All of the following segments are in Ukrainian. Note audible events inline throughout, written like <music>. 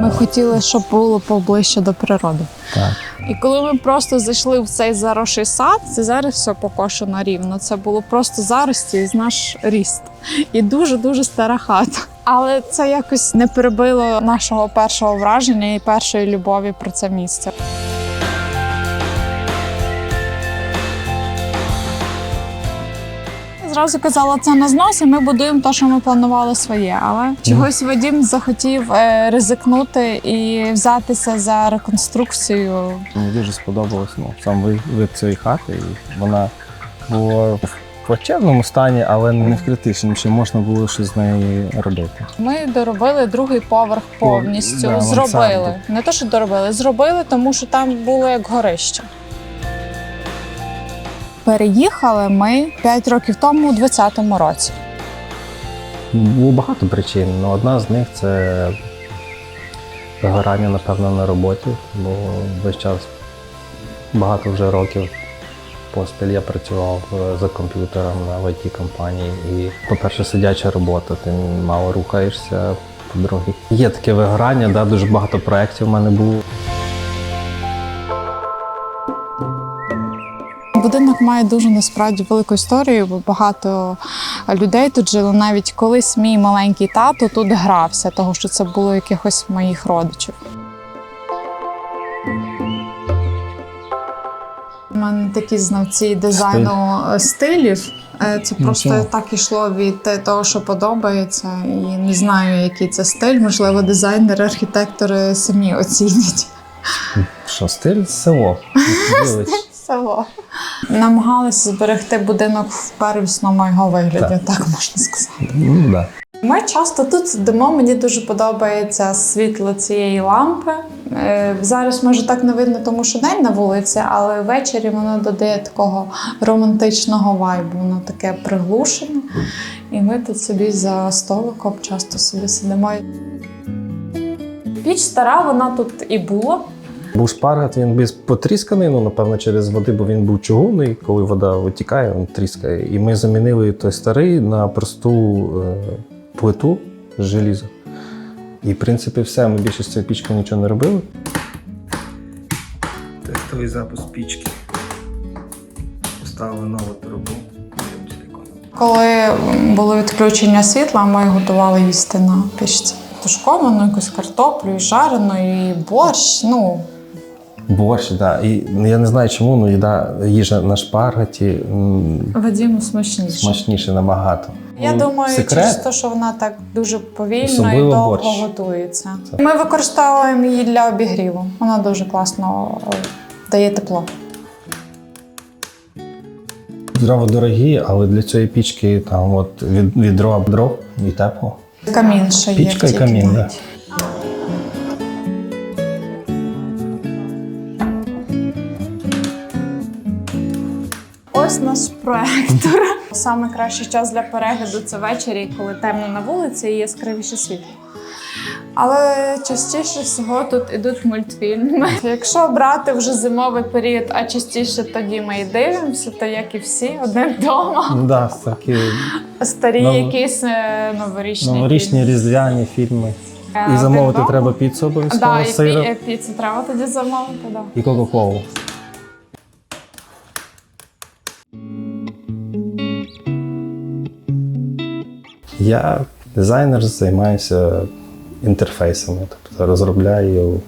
Ми хотіли, щоб було поближче до природи. Так. І коли ми просто зайшли в цей заросший сад, це зараз все покошено рівно. Це було просто зарості з наш ріст. І дуже дуже стара хата. Але це якось не перебило нашого першого враження і першої любові про це місце. Зразу казала, це на зносі, ми будуємо те, що ми планували своє. Але чогось Вадім захотів е, ризикнути і взятися за реконструкцію Мені дуже сподобалось ну, сам ви- вид цієї хати. І вона була в плачевному стані, але не в критичному, що можна було щось з нею робити. Ми доробили другий поверх повністю. да, зробили. мансарду. Не те, що доробили, зробили, тому що там було як горище. Переїхали ми 5 років тому, у 2020 році. Було багато причин, але одна з них це вигорання, напевно, на роботі, бо весь час багато вже років поспіль я працював е, за комп'ютером на it компанії. І, по-перше, сидяча робота, ти мало рухаєшся. По-друге, є таке вигорання, да, дуже багато проєктів в мене було. Будинок має дуже насправді велику історію, бо багато людей тут жили. Навіть колись мій маленький тато тут грався, тому що це було якихось моїх родичів. У мене такі знавці дизайну стилів. Е, Це Ну, просто так ішло від того, що подобається, і не знаю, який це стиль. Можливо, дизайнери, архітектори самі оцінять. Що, стиль село. <laughs> Вилич. Село. Намагалися зберегти будинок в первісному його вигляді, так, можна сказати. Ну, да. Ми часто тут сидимо, мені дуже подобається світло цієї лампи. Е, Зараз може так не видно, тому що день на вулиці, але ввечері воно додає такого романтичного вайбу, воно таке приглушене. І ми тут собі за столиком часто собі сидимо. Піч стара, вона тут і була. Був шпаргат, він без потрісканий, ну напевно, через води, бо він був чугунний. Коли вода витікає, він тріскає. І ми замінили той старий на просту е, плиту з желіза. І, в принципі, все. Ми більше з цією пічкою нічого не робили. Тестовий запуск пічки. Поставили нову трубу. Коли було відключення світла, ми готували їсти на пічці. Тушковану, якусь картоплю, і жарену, і борщ. Ну, Борщ. Да. І я не знаю чому, але їда, їжа на шпаргаті м, Вадіму смачніше. смачніше набагато. Я Ну, думаю, секрет. через те, що вона так дуже повільно і Особливо довго борщ. готується. Ми використовуємо її для обігріву. Вона дуже класно е, дає тепло. Дрова дорогі, але для цієї пічки там от від, відро дров і тепло. Камін ще є. Пічка і цій камін, кімнаті. Ось наш проектор. <laughs> Саме кращий час для перегляду це ввечері, коли темно на вулиці і яскравіше світло. Але частіше всього тут ідуть мультфільми. <laughs> Якщо брати вже зимовий період, а частіше тоді ми і дивимося, то як і всі, один вдома. Ну, да, такі Старі Нов- якісь е, новорічні. новорічні різдвяні фільми. Е, І замовити треба піцу обов'язково Да, і пі- е, піцу треба тоді замовити, да. і кока-колу. Я дизайнер, займаюся інтерфейсами, тобто розробляю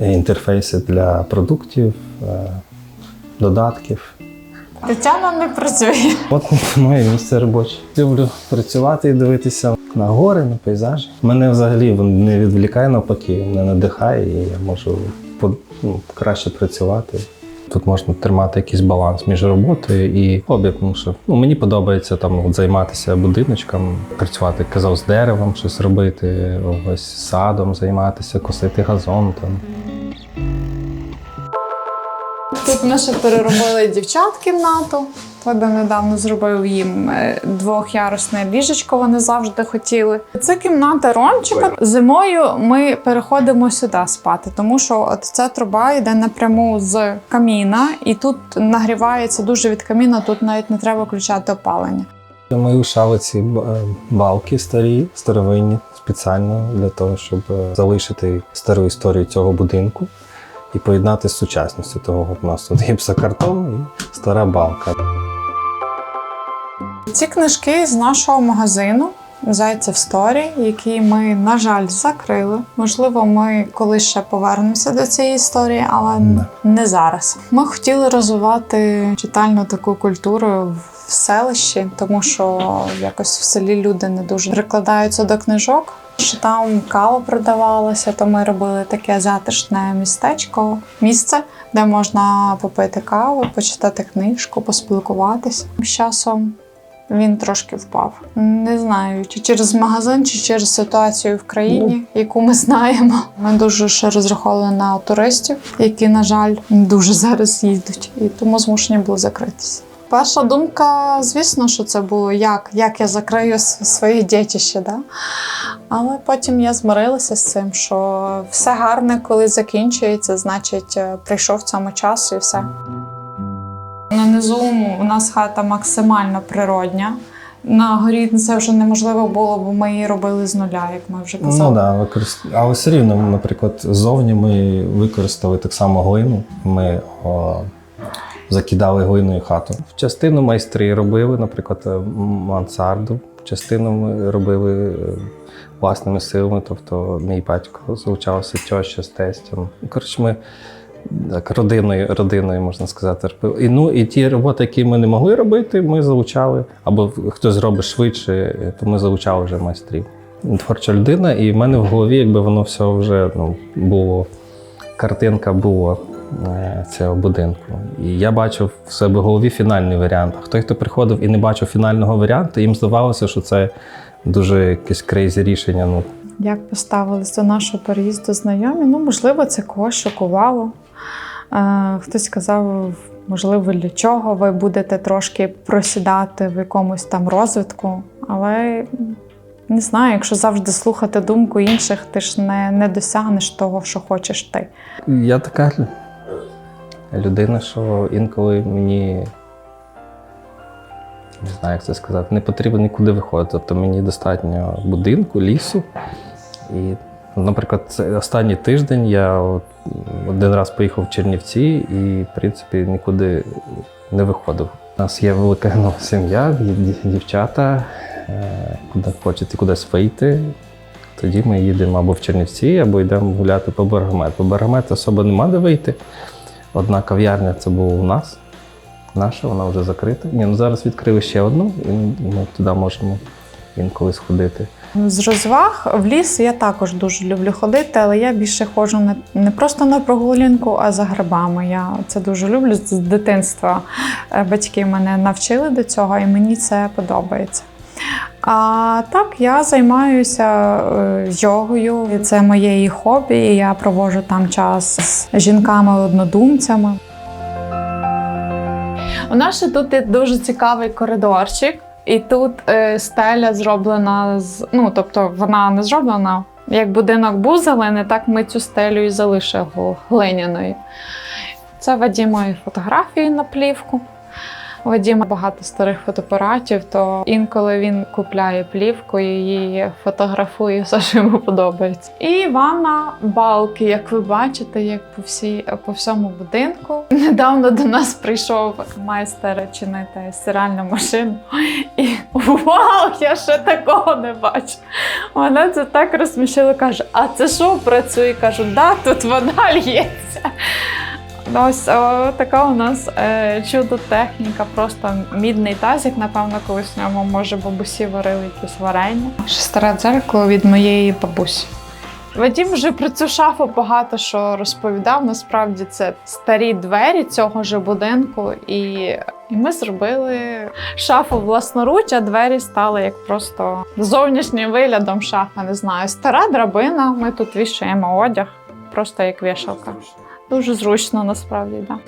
інтерфейси для продуктів, е, додатків. Тетяна не працює. От моє місце робоче. Люблю працювати і дивитися на гори, на пейзажі. Мене взагалі не відволікає навпаки, мене надихає, і я можу ну, краще працювати. Тут можна тримати якийсь баланс між роботою і хобі, тому що ну, мені подобається там от, займатися будиночком, працювати, казав, з деревом, щось робити, ось садом займатися, косити газон. Там. Тут ми ще переробили дівчат кімнату. Вадим недавно зробив їм е, двохярусне ліжечко, вони завжди хотіли. Це кімната Ромчика. Зимою ми переходимо сюди спати, тому що от ця труба йде напряму з каміна, і тут нагрівається дуже від каміна, тут навіть не треба включати опалення. Ми лишали ці е, балки старі, старовинні, спеціально для того, щоб е, залишити стару історію цього будинку і поєднати з сучасністю того. У нас тут гіпсокартон і стара балка. Ці книжки з нашого магазину Зайцев Сторі, який ми, на жаль, закрили. Можливо, ми колись ще повернемося до цієї історії, але не зараз. Ми хотіли розвивати читальну таку культуру в селищі, тому що якось в селі люди не дуже прикладаються до книжок. Що там кава продавалася, то ми робили таке затишне містечко, місце, де можна попити каву, почитати книжку, поспілкуватися. З часом він трошки впав. Не знаю, чи через магазин, чи через ситуацію в країні, яку ми знаємо. Ми дуже ще розраховували на туристів, які, на жаль, не дуже зараз їдуть, і тому змушені були закритися. Перша думка, звісно, що це було як, як я закрию своє дітище, да? але потім я змирилася з цим, що все гарне, коли закінчується, значить, е, прийшов цьому часу і все. На низу у нас хата максимально природня. На горі це вже неможливо було, бо ми її робили з нуля, як ми вже казали. Ну да, використ... але все рівно, наприклад, ззовні ми використали так само глину. Ми о, закидали глиною хату. Частину майстри робили, наприклад, е, мансарду, частину ми робили е, власними силами. Тобто мій батько залучався теща з тестем. Коротше, ми так, родиною, родиною, можна сказати. І, ну, і ті роботи, які ми не могли робити, ми залучали, або хтось робить швидше, то ми залучали вже майстрів творча людина, і в мене в голові, якби воно все вже ну, було, картинка була е, цього будинку. І я бачив в себе в голові фінальний варіант. Хто, хто приходив і не бачив фінального варіанту, їм здавалося, що це дуже якесь крейзі рішення. Ну, Як поставились до нашого переїзду знайомі? Ну, можливо, це когось шокувало. Е, хтось казав, можливо, для чого ви будете трошки просідати в якомусь там розвитку. Але не знаю, якщо завжди слухати думку інших, ти ж не, не досягнеш того, що хочеш ти. я така людина, що інколи мені. Не знаю, як це сказати, не потрібно нікуди виходити. Тобто мені достатньо будинку, лісу. І, наприклад, останній тиждень я один раз поїхав в Чернівці і, в принципі, нікуди не виходив. У нас є велика <laughs> ну, сім'я, дівчата, е, куди хочете кудись вийти. Тоді ми їдемо або в Чернівці, або йдемо гуляти по Бергамету. По Бергамету особо нема де вийти. Одна кав'ярня це була у нас. Наша, вона вже закрита. Ні, ну зараз відкрили ще одну, і ми туди можемо інколи сходити. З розваг в ліс я також дуже люблю ходити, але я більше ходжу не, не просто на прогулянку, а за грибами. Я це дуже люблю з дитинства. Е, Батьки мене навчили до цього, і мені це подобається. А так, я займаюся е, йогою. Це моє хобі. Я проводжу там час з жінками-однодумцями. У нас ще тут є дуже цікавий коридорчик, і тут е, стеля зроблена з. Ну, тобто вона не зроблена. Як будинок був зелений, так ми цю стелю і залишили глиняною. Це Вадімої фотографії на плівку. Вадіма багато старих фотоапаратів, то інколи він купляє плівку і її фотографує <laughs> все, що йому подобається. І ванна балки, як ви бачите, як по всій по всьому будинку. <laughs> Недавно до нас прийшов майстер чинити стиральну машину. <laughs> І вау, я ще такого не бачу. Вона це так розсмішила, каже: А це що працює? Кажу, да, тут вода лється. Ось о, така у нас е, чудо техніка, просто мідний тазик. Напевно, колись в ньому може бабусі варили якісь варення. Ще старе дзеркало від моєї бабусі. Вадім вже про цю шафу багато що розповідав. Насправді це старі двері цього ж будинку, і, і ми зробили шафу власноруч, а двері стали як просто зовнішнім виглядом шафа. Не знаю. Стара драбина. Ми тут вішаємо одяг, просто як вішалка. Дуже зручно насправді. Да.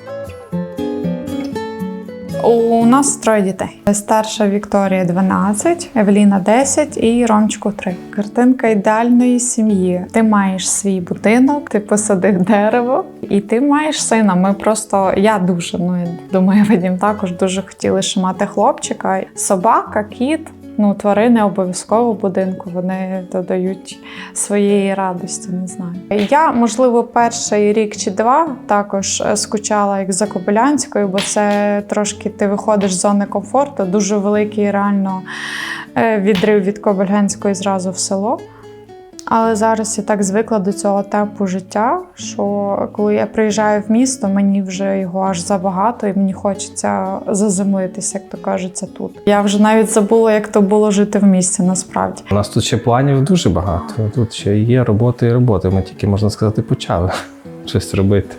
У нас троє дітей. Старша Вікторія 12, Евеліна 10 і Ромчику 3. Картинка ідеальної сім'ї. Ти маєш свій будинок, ти посадив дерево, і ти маєш сина. Ми просто я дуже, ну я думаю, Вадім також дуже хотіли ще мати хлопчика. Собака, кіт. Ну, тварини обов'язково будинку, вони додають своєї радості, не знаю. Я, можливо, перший рік чи два також е, скучала як за Кобилянською, бо це трошки ти виходиш з зони комфорту, дуже великий реально е, відрив від Кобилянської зразу в село. Але зараз я так звикла до цього темпу життя, що коли я приїжджаю в місто, мені вже його аж забагато, і мені хочеться заземлитися, як то кажеться, тут. Я вже навіть забула, як то було жити в місті насправді. У нас тут ще планів дуже багато. Тут ще є роботи і роботи. Ми тільки, можна сказати, почали <laughs> щось робити.